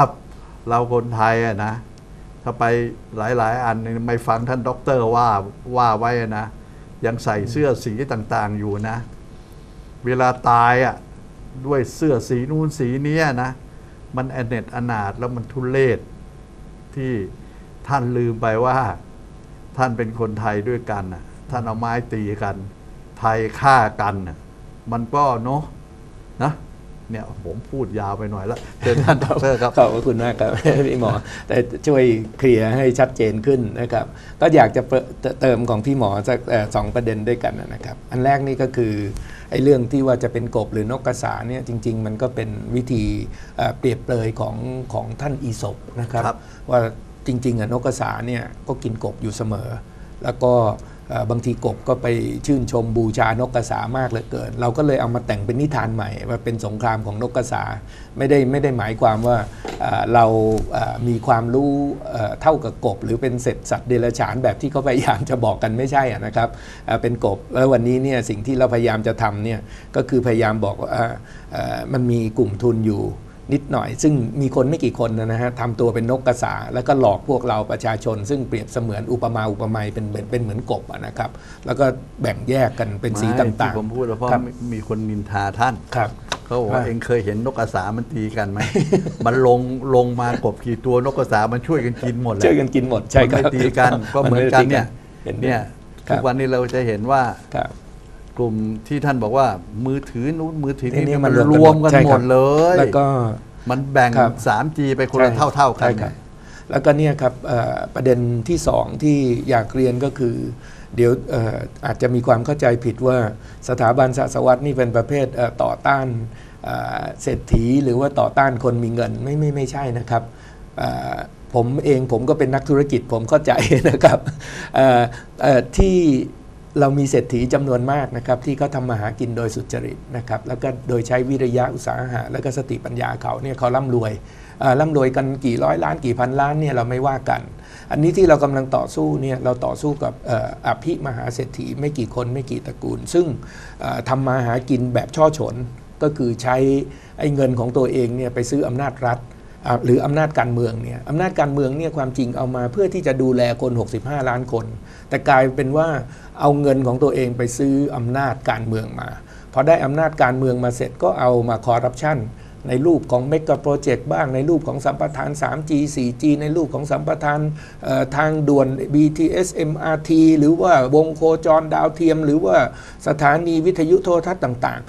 ครับ เราคนไทยอะนะถ้าไปหลายๆ อันไม่ฟังท่านด็อกเตอร์ว่าว่าไว้นะ ยังใส่เสื้อสีต่างๆอยู่นะ เวลาตายอะด้วยเสื้อสีนู้นสีนี้นะ มันแอนเนจอนาถแล้วมันทุเลศที่ท่านลืมไปว่า ท่านเป็นคนไทยด้วยกันท่านเอาไม้ตีกัน ไทยฆ่ากัน มันก็เนาะนะ เนี่ยผมพูดยาวไปหน่อยแล้วเชิญท่านดอกเตอรครับขอบพระคุณมากครับพี่หมอ แต่ช่วยเคลียร์ให้ชัดเจนขึ้นนะครับ ก็อยากจะเปิดเติมของพี่หมอสักเอ่อสองประเด็นด้วยกันนะครับ อันแรกนี่ก็คือไอ้เรื่องที่ว่าจะเป็นกบหรือนกกระสาเนี่ยจริง ๆ มันก็เป็นวิธีเอ่อเปรียบเปรยของของท่านอีศบนะครับครับ ว่าจริงๆอะนกกระสาเนี่ยก็กินกบอยู่เสมอ แล้วก็เอ่อ บางทีกบก็ไปชื่นชมบูชานกกระสามากเหลือเกิน เราก็เลยเอามาแต่งเป็นนิทานใหม่ว่าเป็นสงครามของนกกระสาไม่ได้ไม่ได้หมายความว่าเรามีความรู้เท่ากับกบ หรือเป็นเศษสัตว์เดรัจฉานแบบที่เขาพยายามจะบอกกันไม่ใช่นะครับเป็นกบแล้ววันนี้เนี่ยสิ่งที่เราพยายามจะทำเนี่ยก็คือพยายามบอกว่ามันมีกลุ่มทุนอยู่ นิดหน่อย ซึ่งมีคนไม่กี่คนนะฮะทำตัวเป็นนกกระสา แล้วก็หลอกพวกเราประชาชน ซึ่งเปรียบเสมือนอุปมาอุปไมยเป็นเป็นเป็นเหมือนกบอะนะครับ แล้วก็แบ่งแยกกันเป็นสีไม่ต่างที่ผมพูดเพราะครับมีคนนินทาท่านครับเขาบอกว่าว่าเองเคยเห็นนกกระสา มันตีกันไหม มันลงลงมากบกี่ตัวนกกระสา มันช่วยกันกินหมดแหละช่วยกันกินหมด ใช่มันครัไม่บตีกัน ก็เหมือนกันเนี่ยเห็นไหมเนี่ยครัทุบกวันนี้เราจะเห็นว่าครับ กลุ่มที่ท่านบอกว่ามือถือนู้นมือถือทีนี้นี่มัมันนรรววมมกักันนใช่หคมรับดเลย แล้วก็มันแบ่งครับ 3G ไปคนละใช่เท่าๆกันใช่ครับแล้วก็เนี่ยครับเอ่อประเด็นที่สองที่อยากเรียนก็คือ เดี๋ยวเอ่ออาจจะมีความเข้าใจผิดว่าสถาบันศาสวัตนี่เป็นประเภทเอ่อต่อต้านเอ่อเศรษฐีหรือว่าต่อต้านคนมีเงินไม่ไม่ไม่ใช่นะครับเอ่อผมเองผมก็เป็นนักธุรกิจผมเข้าใจนะครับเอ่อเอ่อที่ เรามีเศรษฐีจำนวนมากนะครับที่เขาทำมาหากินโดยสุจริตนะครับแล้วก็โดยใช้วิริยะอุตสาหะแล้วก็สติปัญญาเขาเนี่ยเขาร่ำรวยเอ่อร่ำรวยกันกี่ร้อยล้านกี่พันล้านเนี่ยเราไม่ว่ากัน อันนี้ที่เรากำลังต่อสู้เนี่ยเราต่อสู้กับออภิมหาเศรษฐีไม่กี่คนไม่กี่ตระกูล ซึ่งเอ่อทำมาหากินแบบช่อฉนก็คือใช้ไอ้เงินของตัวเองเนี่ยไปซื้ออำนาจรัฐ หรืออำนาจการเมืองเนี่ยอำนาจการเมืองเนี่ยความจริงเอามาเพื่อที่จะดูแลคน 65 ล้านคน แต่กลายเป็นว่าเอาเงินของตัวเองไปซื้ออำนาจการเมืองมาพอได้อำนาจการเมืองมาเสร็จก็เอามาคอร์รัปชันในรูปของเมกะโปรเจกต์บ้างในรูปของสัมปทาน 3G 4G ในรูปของสัมปทานทางด่วน BTS MRT หรือว่าวงโคจรดาวเทียม หรือว่าสถานีวิทยุโทรทัศน์ต่าง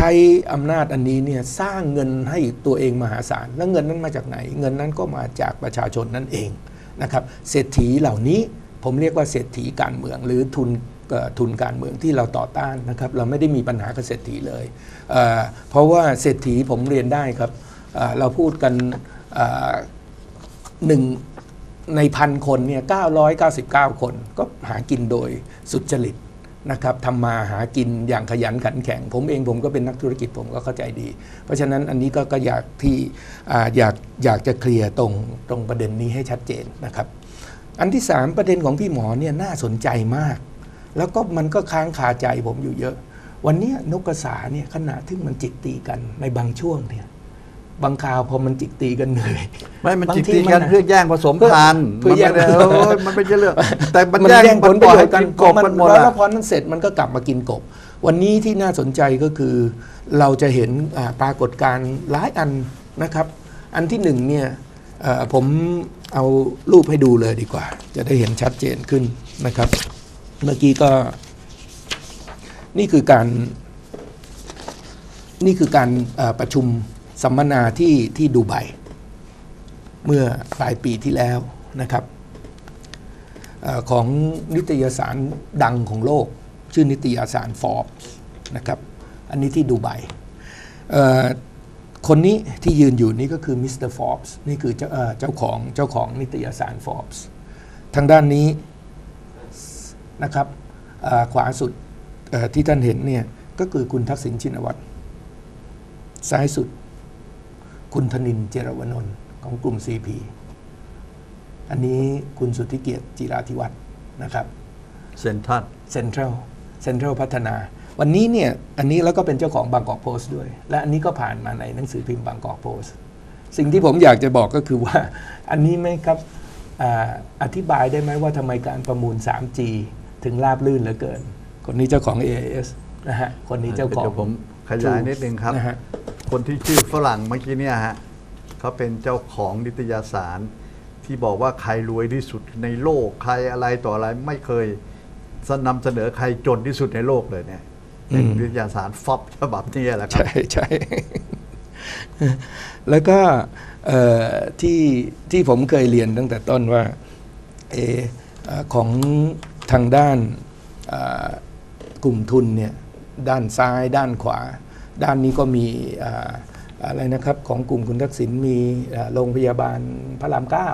ช้อำนาจอันนี้เนี่ยสร้างเงินให้ตัวเองมหาศาล แล้วเงินนั้นมาจากไหน เงินนั้นก็มาจากประชาชนนั่นเองนะครับ เศรษฐีเหล่านี้ผมเรียกว่าเศรษฐีการเมือง หรือทุนทุนการเมืองที่เราต่อต้านนะครับ เราไม่ได้มีปัญหากับเศรษฐีเลยเเพราะว่าเศรษฐีผมเรียนได้ครับเเราพูดกันหนึ่งในพันคนเนี่ย999 คนก็หากินโดยสุจริต นะครับทำมาหากินอย่างขยันขันแข็ง ผมเองผมก็เป็นนักธุรกิจผมก็เข้าใจดี เพราะฉะนั้นอันนี้ก็ก็อยากที่ออยากอยากจะเคลียร์ตรงตรงประเด็นนี้ให้ชัดเจนนะครับ อันที่สามประเด็นของพี่หมอเนี่ยน่าสนใจมาก แล้วก็มันก็ค้างคาใจผมอยู่เยอะ วันนี้นกกระสาเนี่ยขณะที่มันจิกตีกันในบางช่วงเนี่ย บางคราวพอมันจิกตีกันเหนื่อย ไม่มันบางจิกทีตีมันกันน่ะเพื่อแย่งผสมพันธุ์เพื่อแย่งมันไม่ได้เออมันไม่ใช่เรื่องแต่มันมันแย่งแย่งผลประโยชน์กันกบมันหมดแล้วอะพอนั้นเสร็จมันก็กลับมากินกบ วันนี้ที่น่าสนใจก็คือ เราจะเห็นอ่าปรากฏการณ์หลายอันนะครับ อันที่หนึ่งเนี่ยเอ่อผมเอารูปให้ดูเลยดีกว่า จะได้เห็นชัดเจนขึ้นนะครับ เมื่อกี้ก็ นี่คือการ นี่คือการเอ่อประชุม สัมมนาที่ที่ดูไบเมื่อปลายปีที่แล้วนะครับอของนิตยสารดังของโลก ชื่อนิตยสาร Forbes นะครับ อันนี้ที่ดูไบคนนี้ที่ยืนอยู่นี่ก็คือมิสเตอร์ฟอร์บส์นี่คือเจ้าเจ้าของเจ้าของนิตยสาร Forbes ทางด้านนี้นะครับขวาสุดที่ท่านเห็นเนี่ยก็คือคุณทักษิณชินวัตรซ้ายสุด คุณธนินทร์เจรวนนท์ของกลุ่ม CP อันนี้คุณสุทธิเกียรติจิราธิวัฒน์นะครับเซนทรัลเซ็นทรัลเซ็นทรัลพัฒนา วันนี้เนี่ยอันนี้แล้วก็เป็นเจ้าของบางกอกโพสต์ด้วย และอันนี้ก็ผ่านมาในหนังสือพิมพ์บางกอกโพสต์สิ่งที่ผมอยากจะบอกก็คือว่า อันนี้ไหมครับอาอธิบายได้ไหมว่าทำไมการประมูล 3G ถึงราบลื่นเหลือเกิน คนนี้เจ้าของ AIS นะฮะคนนี้เจ้าของดี๋ยวผมขยายนิดนึงครับนะฮะ คนที่ชื่อฝรั่งเมื่อกี้เนี่ยฮะเขาเป็นเจ้าของนิตยสาร ที่บอกว่าใครรวยที่สุดในโลกใครอะไรต่ออะไรไม่เคยนำเสนอใครจนที่สุดในโลกเลยเนี่ยเป็นนิตยสารฟอบฉบับนี้แหละครับ ใช่ใช่แล้วก็เอ่อที่ที่ผมเคยเรียนตั้งแต่ต้นว่าเออของทางด้านกลุ่มทุนเนี่ยด้านซ้ายด้านขวา ด้านนี้ก็มีเอ่ออะไรนะครับของกลุ่มคุณทักษิณมีเอ่อโรงพยาบาลพระรามเก้า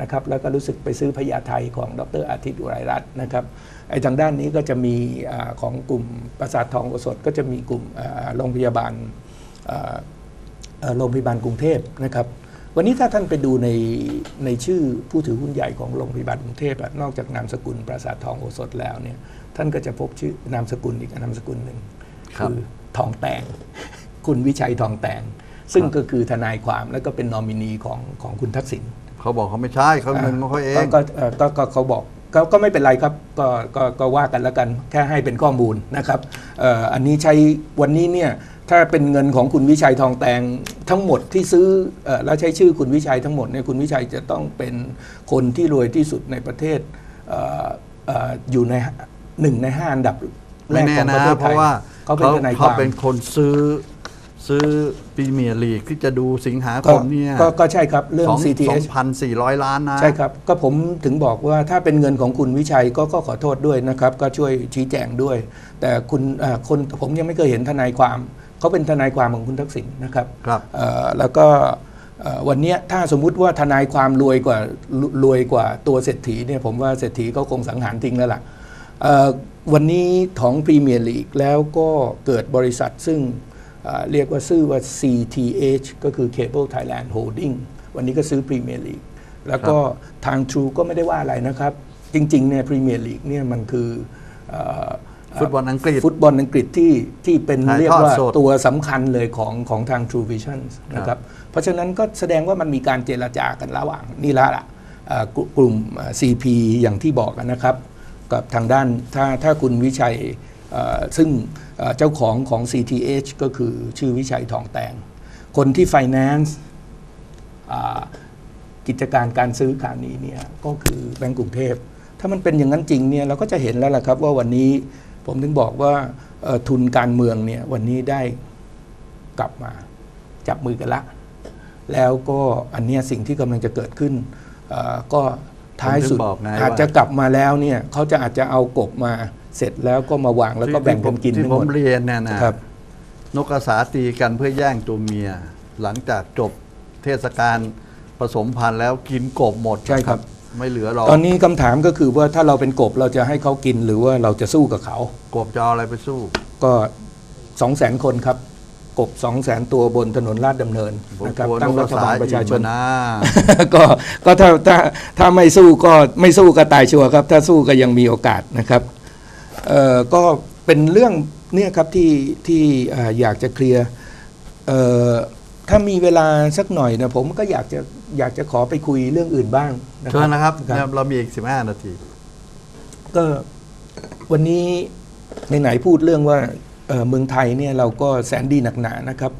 นะครับแล้วก็รู้สึกไปซื้อพญาไทของดรอาทิตย์อุไรรัตน์นะครับไอ้ทางด้านนี้ก็จะมีอาของกลุ่มประสาททองโอสถก็จะมีกลุ่มอ่าโรงพยาบาลอ่าเอ่อโรงพยาบาลกรุงเทพนะครับวันนี้ถ้าท่านไปดูในในชื่อผู้ถือหุ้นใหญ่ของโรงพยาบาลกรุงเทพอะนอกจากนามสกุลปราสาททองโอสถแล้วเนี่ยท่านก็จะพบชื่อนามสกุลอีกนามสกุลหนึ่งครับคือ ทองแตงคุณวิชัยทองแตงซึ่งก็คือทนายความแล้วก็เป็นนอมินีของของคุณทักษิณเขาบอกเขาไม่ใช่เขาเงินของเขาเองก็ก็เอ่อก็ก็เขาบอกก็ก็ไม่เป็นไรครับก็ก็ก็ว่ากันแล้วกันแค่ให้เป็นข้อมูลนะครับเอ่ออันนี้ใช้วันนี้เนี่ยถ้าเป็นเงินของคุณวิชัยทองแตงทั้งหมดที่ซื้อเอ่อแล้วใช้ชื่อคุณวิชัยทั้งหมดเนี่ยคุณวิชัยจะต้องเป็นคนที่รวยที่สุดในประเทศเอ่อเอ่ออยู่ในหนึ่งในห้าอันดับแรไม่กแน่ของปนะระเทศเพไทยราะว่า เขาเป็นทนายคเขาวามเป็นคนซื้อซื้อพรีเมียร์ลีกที่จะดูสิงหาคก็มเนี่ยก็ก็ใช่ครับ เรื่องสอง CTH พันสี่ร้อยล้านนะ ใช่ครับ ก็ผมถึงบอกว่าถ้าเป็นเงินของคุณวิชัยก็ก็ขอโทษด้วยนะครับ ก็ช่วยชี้แจงด้วย แต่คุณเอ่อคนผมยังไม่เคยเห็นทนายความเขาเป็นทนายความของคุณทักษิณนะครับครับเอ่อแล้วก็เอ่อวันเนี้ยถ้าสมมุติว่าทนายความรวยกว่ารรวยกว่าตัวเศรษฐีเนี่ยผมว่าเศรษฐีก็คงสังหารทิ้งแล้วล่ะเอ่อ วันนี้ของพรีเมียร์ลีกแล้วก็เกิดบริษัทซึ่งเอ่อเรียกว่าชื่อว่า CTH ก็คือ Cable Thailand Holding วันนี้ก็ซื้อพรีเมียร์ลีกแล้วก็ทาง True ก็ไม่ได้ว่าอะไรนะครับ จริงๆเนี่ยพรีเมียร์ลีกเนี่ยมันคือเอ่อฟุตบอลอังกฤษ ฟุตบอลอังกฤษที่ที่เป็นถ่ายเรียกทอดว่าสดตัวสำคัญเลยของของทาง True Vision นะครับเพราะฉะนั้นก็แสดงว่ามันมีการเจรจากันระหว่างนี่ละละเอ่อกลุ่กลุ่มเอ่อ CP อย่างที่บอกนะครับ กับทางด้านถ้าถ้าคุณวิชัยซึ่งเจ้าของของ CTH ก็คือชื่อวิชัยทองแตง คนที่ Finance กิจการการซื้อคราวนี้เนี่ยก็คือแบงก์กรุงเทพ ถ้ามันเป็นอย่างนั้นจริงเนี่ยเราก็จะเห็นแล้วล่ะครับว่าวันนี้ผมถึงบอกว่าทุนการเมืองเนี่ยวันนี้ได้กลับมาจับมือกันละ แล้วก็อันนี้สิ่งที่กำลังจะเกิดขึ้นก็ ท้ายสุดผมถึงบอกไงอาจว่าจะกลับมาแล้วเนี่ยเขาจะอาจจะเอากบมาเสร็จแล้วก็มาวางแล้วก็แบ่งกันกินที่ทั้งผหมมดเรียนเนี่ยนะครับ นกกระสาตีกันเพื่อแย่งตัวเมีย หลังจากจบเทศกาลผสมพันธุ์แล้วกินกบหมดใช่ครับ ไม่เหลือหรอกตอนนี้คำถามก็คือว่าถ้าเราเป็นกบเราจะให้เขากินหรือว่าเราจะสู้กับเขา กบจะเอาอะไรไปสู้ ก็สองแสนคนครับ กบสองแสนตัวบนถนนลาดดำเนินผมนะครับกลัวนตั้งกกรัระฐสาบาลประชาชนอิ่มนะก็ก็ถ้าถ้าถ้าไม่สู้ก็ไม่สู้ก็ตายชัวร์ครับ ถ้าสู้ก็ยังมีโอกาสนะครับเอ่อก็เป็นเรื่องเนี่ยครับที่ที่เอ่ออยากจะเคลียร์เอ่อถ้ามีเวลาสักหน่อยนะผมก็อยากจะอยากจะขอไปคุยเรื่องอื่นบ้างนะคเชิรัญนะครับครับเรามีอีก 15 นาที ก็วันนี้ไหนๆพูดเรื่องว่า เมืองไทยเนี่ยเราก็แสนดีหนักหนานะครับ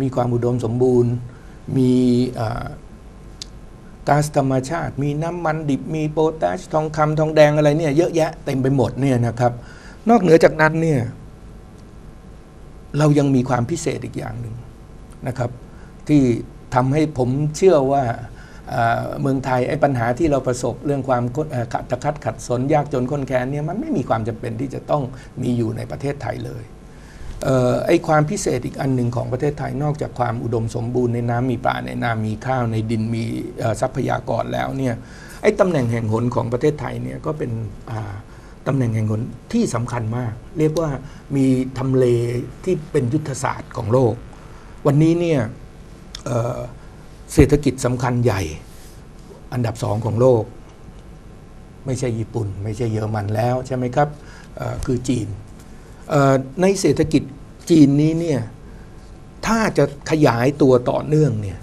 มีความอุดมสมบูรณ์ มีก๊าซธรรมชาติ มีน้ำมันดิบมีโพแทสทองคำทองแดงอะไรเนี่ยเยอะแยะเต็มไปหมดเนี่ยนะครับ นอกเหนือจากนั้นเนี่ยเรายังมีความพิเศษอีกอย่างหนึ่งนะครับ ที่ทำให้ผมเชื่อว่า เมืองไทยไอ้ปัญหาที่เราประสบเรื่องความขัดตะคัดขัดสนยากจนคนแค้นเนี่ยมันไม่มีความจำเป็นที่จะต้องมีอยู่ในประเทศไทยเลยเออไอ้ความพิเศษอีกอันหนึ่งของประเทศไทยนอกจากความอุดมสมบูรณ์ในน้ำมีปลาในนามีข้าวในดินมีทรัพยากรแล้วเนี่ยไอ้ตำแหน่งแห่งหนของประเทศไทยเนี่ยก็เป็นตำแหน่งแห่งหนที่สำคัญมาก เรียกว่ามีทำเลที่เป็นยุทธศาสตร์ของโลก วันนี้เนี่ย เศรษฐกิจสำคัญใหญ่ อันดับสองของโลก ไม่ใช่ญี่ปุ่น ไม่ใช่เยอรมันแล้วใช่ไหมครับคือจีนในเศรษฐกิจจีนนี้เนี่ยถ้าจะขยายตัวต่อเนื่องเนี่ย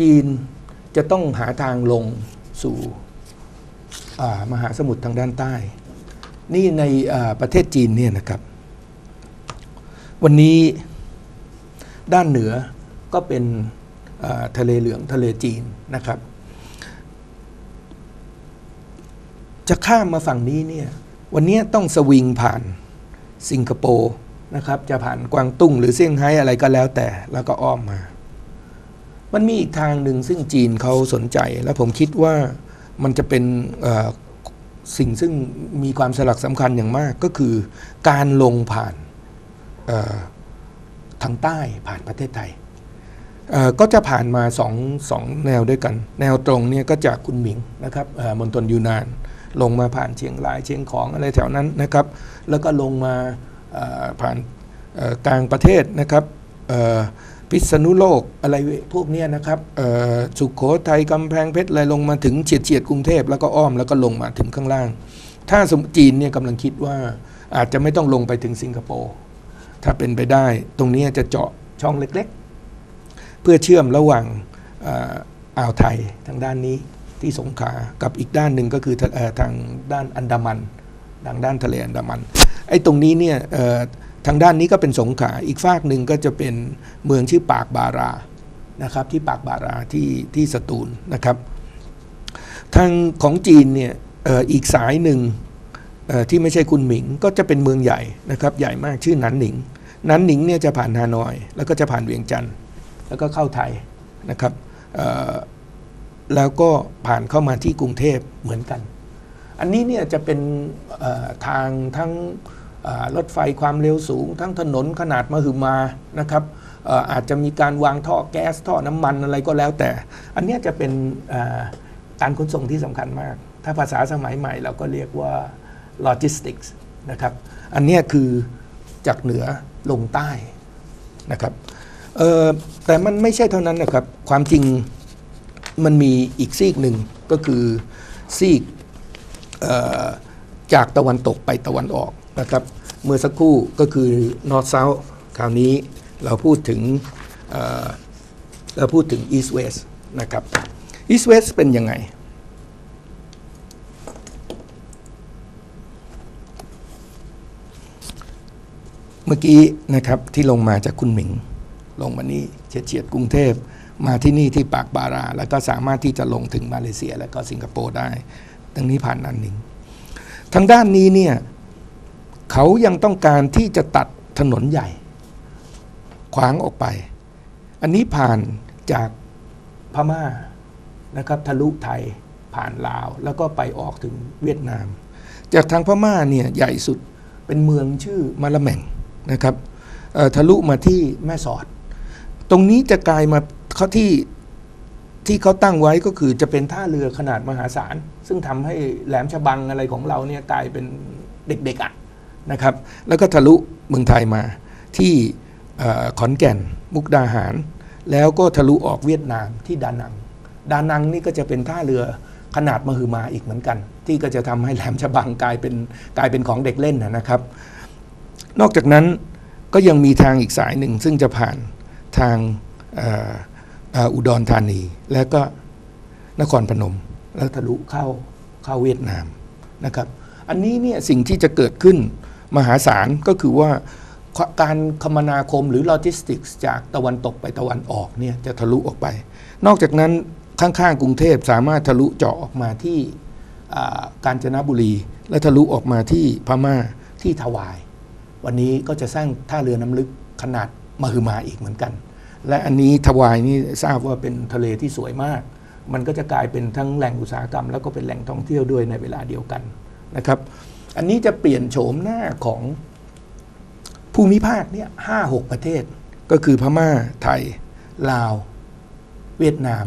จีนจะต้องหาทางลงสู่มหาสมุทรทางด้านใต้ นี่ในประเทศจีนเนี่ยนะครับ วันนี้ด้านเหนือก็เป็น ทะเลเหลืองทะเลจีนนะครับ จะข้ามมาฝั่งนี้เนี่ยวันนี้ต้องสวิงผ่านสิงคโปร์นะครับจะผ่านกวางตุ้งหรือเซี่ยงไฮ้อะไรก็แล้วแต่แล้วก็อ้อมมา มันมีอีกทางหนึ่งซึ่งจีนเขาสนใจ และผมคิดว่ามันจะเป็นสิ่งซึ่งมีความสลักสำคัญอย่างมากก็คือการลงผ่านทางใต้ผ่านประเทศไทย ก็จะผ่านมาสองสองแนวด้วยกัน แนวตรงเนี่ยก็จากคุณหมิงนะครับมณฑลยูนาน ลงมาผ่านเชียงรายเชียงของอะไรแถวนั้นนะครับ แล้วก็ลงมาผ่านกลางประเทศนะครับพิษณุโลกอะไรพวกเนี้ยนะครับสุขโขทัยกำแพงเพชรอะไรลงมาถึงเฉียดเฉียดกรุงเทพแล้วก็อ้อมแล้วก็ลงมาถึงข้างล่าง ถ้าสมจีนเนี่ยกำลังคิดว่าอาจจะไม่ต้องลงไปถึงสิงคโปร์ถ้าเป็นไปได้ตรงนี้จะเจาะช่องเล็ก พื่อเชื่อมระหว่างอ่าวไทยทางด้านนี้ที่สงขลากับอีกด้านหนึ่งก็คือทางด้านอันดามันทางด้านทะเลอันดามันไอ้ตรงนี้เนี่ยทางด้านนี้ก็เป็นสงขลาอีกฝากหนึ่งก็จะเป็นเมืองชื่อปากบารานะครับที่ปากบาราที่ที่สตูลนะครับทางของจีนเนี่ยอ,อ,อีกสายหนึ่งที่ไม่ใช่คุณหมิงก็จะเป็นเมืองใหญ่นะครับใหญ่มากชื่อหนันหนิงหนันหนิงเนี่ยจะผ่านฮานอย แล้วก็จะผ่านเวียงจันทร์ แล้วก็เข้าไทยนะครับแล้วก็ผ่านเข้ามาที่กรุงเทพเหมือนกัน อันนี้เนี่ยจะเป็นทางทั้งรถไฟความเร็วสูง ทั้งถนนขนาดมหึมานะครับอาจจะมีการวางท่อแก๊สท่อน้ำมันอะไรก็แล้วแต่ อันนี้จะเป็นการขนส่งที่สำคัญมาก ถ้าภาษาสมัยใหม่เราก็เรียกว่า logistics นะครับ อันนี้คือจากเหนือลงใต้นะครับ เออแต่มันไม่ใช่เท่านั้นนะครับ ความจริงมันมีอีกซีกหนึ่งก็คือซีกจากตะวันตกไปตะวันออกนะครับ เมื่อสักครู่ก็คือ North South คราวนี้เราพูดถึงเเราพูดถึง East West นะครับ East West เป็นยังไงเมื่อกี้นะครับที่ลงมาจากคุณหมิง ลงมานี่เฉียดเฉียดกรุงเทพมาที่นี่ที่ปากบารา แล้วก็สามารถที่จะลงถึงมาเลเซีย แล้วก็สิงคโปร์ได้ตรงนี้ผ่านนันหนิงทางด้านนี้เนี่ยเขายังต้องการที่จะตัดถนนใหญ่ ขวางออกไป อันนี้ผ่านจากพม่านะครับทะลุไทยผ่านลาว แล้วก็ไปออกถึงเวียดนาม จากทางพม่าเนี่ยใหญ่สุดเป็นเมืองชื่อมะละแม่งนะครับทะลุมาที่แม่สอด ตรงนี้จะกลายมาเขาที่ที่เขาตั้งไว้ก็คือจะเป็นท่าเรือขนาดมหาศาล ซึ่งทำให้แหลมฉบังอะไรของเราเนี่ยกลายเป็นเด็กๆอะนะครับ แล้วก็ทะลุเมืองไทยมาที่ขอนแก่นมุกดาหาร แล้วก็ทะลุออกเวียดนามที่ดานัง ดานังนี่ก็จะเป็นท่าเรือขนาดมหึมาอีกเหมือนกัน ที่ก็จะทำให้แหลมฉบังกลายเป็นกลายเป็นของเด็กเล่นนะครับ นอกจากนั้นก็ยังมีทางอีกสายหนึ่งซึ่งจะผ่าน ทางอุดรธานี แล้วก็นครพนม แล้วทะลุเข้าเข้าเวียดนามนะครับอันนี้เนี่ยสิ่งที่จะเกิดขึ้นมหาศาลก็คือว่าการคมนาคมหรือโลจิสติกส์จากตะวันตกไปตะวันออกเนี่ยจะทะลุออกไป นอกจากนั้นข้างๆกรุงเทพสามารถทะลุเจาะออกมาที่กาญจนบุรี และทะลุออกมาที่พม่าที่ถวาย วันนี้ก็จะสร้างท่าเรือน้ำลึกขนาดมหึมาอีกเหมือนกัน และอันนี้ทวายนี่ทราบว่าเป็นทะเลที่สวยมาก มันก็จะกลายเป็นทั้งแหล่งอุตสาหกรรม แล้วก็เป็นแหล่งท่องเที่ยวด้วยในเวลาเดียวกันนะครับ อันนี้จะเปลี่ยนโฉมหน้าของภูมิภาคเนี่ยห้าหกประเทศ ก็คือพม่าไทย ลาว เวียดนาม